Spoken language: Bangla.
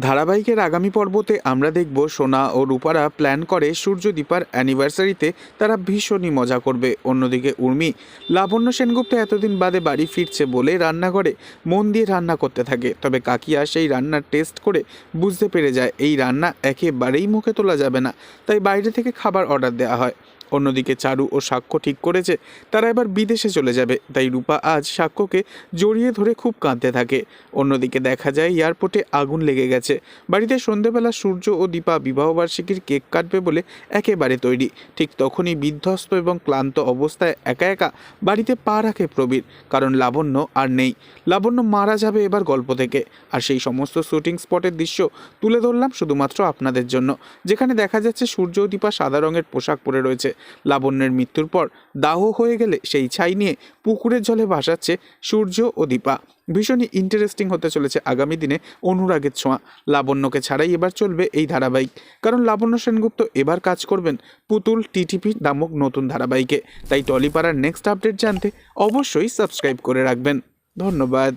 ধারাবাহিকের আগামী পর্বতে আমরা দেখব সোনা ও রূপারা প্ল্যান করে সূর্যদীপার অ্যানিভার্সারিতে তারা ভীষণই মজা করবে। অন্যদিকে উর্মি, লাবণ্য সেনগুপ্ত এতদিন বাদে বাড়ি ফিরছে বলে রান্নাঘরে মন দিয়ে রান্না করতে থাকে। তবে কাকিয়া সেই রান্নার টেস্ট করে বুঝতে পেরে যায়, এই রান্না একেবারেই মুখে তোলা যাবে না, তাই বাইরে থেকে খাবার অর্ডার দেওয়া হয়। অন্যদিকে চারু ও সাক্ষ্য ঠিক করেছে, তারা এবার বিদেশে চলে যাবে। তাই রূপা আজ সাক্ষ্যকে জড়িয়ে ধরে খুব কাঁদতে থাকে। অন্যদিকে দেখা যায়, এয়ারপোর্টে আগুন লেগে গেছে। বাড়িতে সন্ধেবেলা সূর্য ও দীপা বিবাহবার্ষিকীর কেক কাটবে বলে একেবারে তৈরি। ঠিক তখনই বিধ্বস্ত এবং ক্লান্ত অবস্থায় একা একা বাড়িতে পা রাখে প্রবীর, কারণ লাবণ্য আর নেই। লাবণ্য মারা যাবে এবার গল্প থেকে। আর সেই সমস্ত শুটিং স্পটের দৃশ্য তুলে ধরলাম শুধুমাত্র আপনাদের জন্য। যেখানে দেখা যাচ্ছে সূর্য ও দীপা সাদা রঙের পোশাক পরে রয়েছে। লাবণ্যের মৃত্যুর পর দাহ হয়ে গেলে সেই ছাই নিয়ে পুকুরের জলে ভাসাচ্ছে সূর্য ও দীপা। ভীষণই ইন্টারেস্টিং হতে চলেছে আগামী দিনে অনুরাগের ছোঁয়া। লাবণ্যকে ছাড়াই এবার চলবে এই ধারাবাহিক। কারণ লাবণ্য সেনগুপ্ত এবার কাজ করবেন পুতুল টিটিপি নামক নতুন ধারাবাহিকে। তাই টলিপাড়ার নেক্সট আপডেট জানতে অবশ্যই সাবস্ক্রাইব করে রাখবেন। ধন্যবাদ।